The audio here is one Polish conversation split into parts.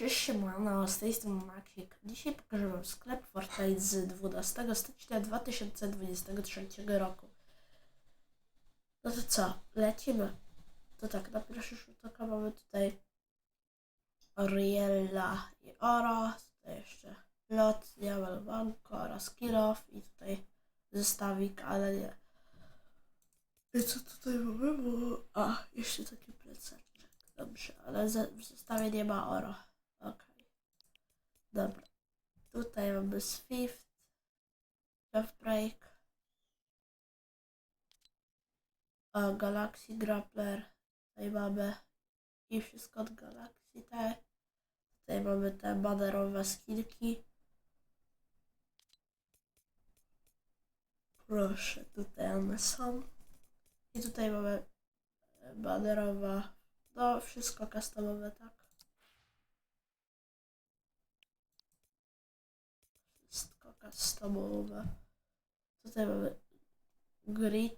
Cześć siemano, z tej strony Maciek. Dzisiaj pokażę wam sklep Fortnite z 12 stycznia 2023 roku. No to co, lecimy. To tak, na pierwszy rzut oka mamy tutaj Oriella i Oro, tutaj jeszcze Lot, Diabel Banko oraz Kirow i tutaj zestawik, ale nie. I co tutaj mamy? A, jeszcze taki plecaczek. Dobrze, ale w zestawie nie ma Oro. Dobra. Tutaj mamy Swift, Left Break, o, Galaxy Grappler. Tutaj mamy i wszystko od Galaxy, tak. Tutaj mamy te banerowe skillki. Proszę, tutaj one są. I tutaj mamy banerowa, no wszystko customowe, tak. Wszystko customowe. Tutaj mamy grid,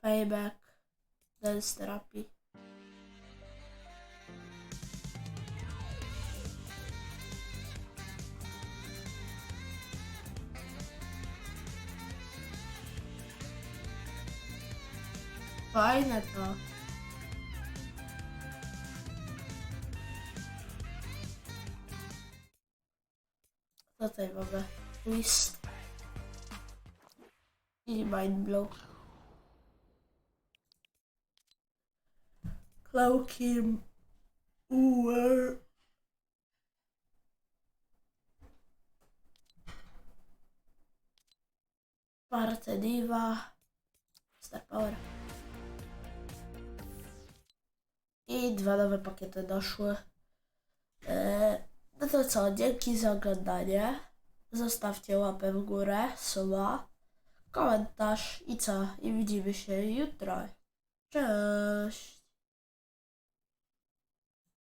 payback, dance therapy. Fajne to. Tutaj twist i mind blow. Cloaking Uwer. Parte Diva. Star Power. I dwa nowe pakiety doszły. Eee, no to co, dzięki za oglądanie. Zostawcie łapę w górę, suba, komentarz i co? I widzimy się jutro. Cześć!